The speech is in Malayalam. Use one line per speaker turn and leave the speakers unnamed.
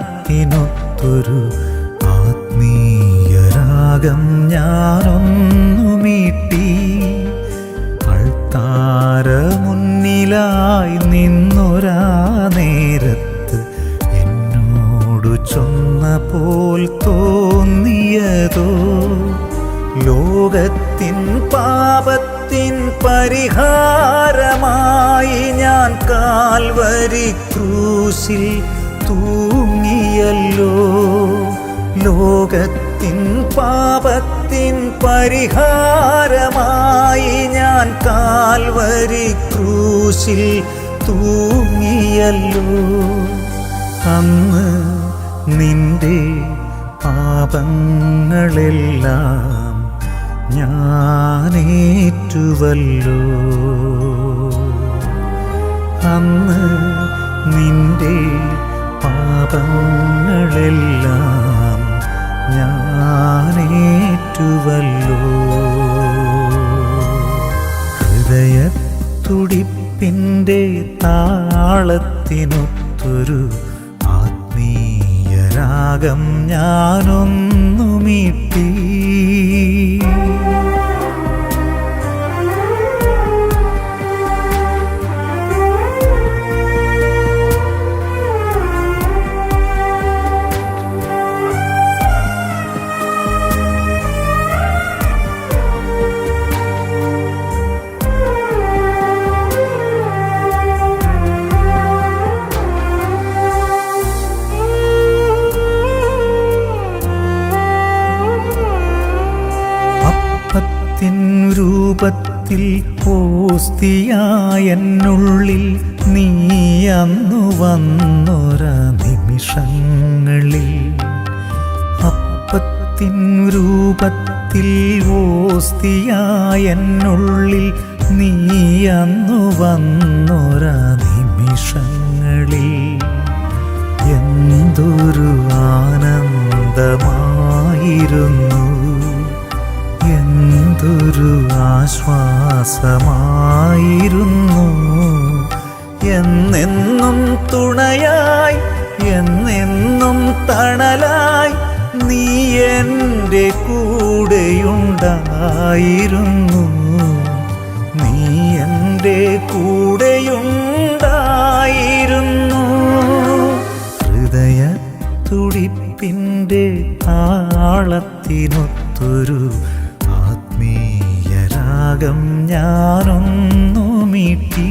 താളത്തിനൊത്തൊരു ആത്മീയരാഗം ഞാനൊന്നു മീട്ടി അൾത്താര മുന്നിലായി നിന്നൊരാ നേരത്ത് എന്നോടു ചൊന്ന പോൽ തോന്നിയതോ? ലോകത്തിൻ പാപത്തിൻ പരിഹാരമായി കാൽവരി ക്രൂസിൽ തൂങ്ങിയല്ലോ. ലോകത്തിൻ പാപത്തിൻ പരിഹാരമായി ഞാൻ കാൽവരി ക്രൂസിൽ തൂങ്ങിയല്ലോ. അന്ന് നിന്റെ പാപങ്ങളെല്ലാം ഞാനേറ്റുവല്ലോ അന്ന് നിന്റെ പാപങ്ങളെല്ലാം ഞാനേറ്റുവല്ലോ. ഹൃദയത്തുടിപ്പിന്റെ താളത്തിനൊത്തൊരു ആത്മീയരാഗം ഞാനൊന്നു അപ്പത്തിൻ രൂപത്തിൽ പോസ്തിയായെന്നുള്ളിൽ നീ അന്നു വന്നൊര നിമിഷങ്ങളിൽ അപ്പത്തിൻ രൂപത്തിൽ ഓസ്തിയായെന്നുള്ളിൽ നീ അന്നു വന്നൊര നിമിഷങ്ങളിൽ എന്തൊരു ആനന്ദമായിരുന്നു എന്തൊരു ആശ്വാസമായിരുന്നു. എന്നെന്നും തുണയായി എന്നെന്നും തണലായി നീ എന്റെ കൂടെയുണ്ടായിരുന്നു. നീ എന്റെ കൂടെയുണ്ടായിരുന്നു. ഹൃദയ തുടിപ്പിന്റെ താളത്തിനൊത്തൊരു ആത്മീയരാഗം ഞാനൊന്നു മീട്ടി.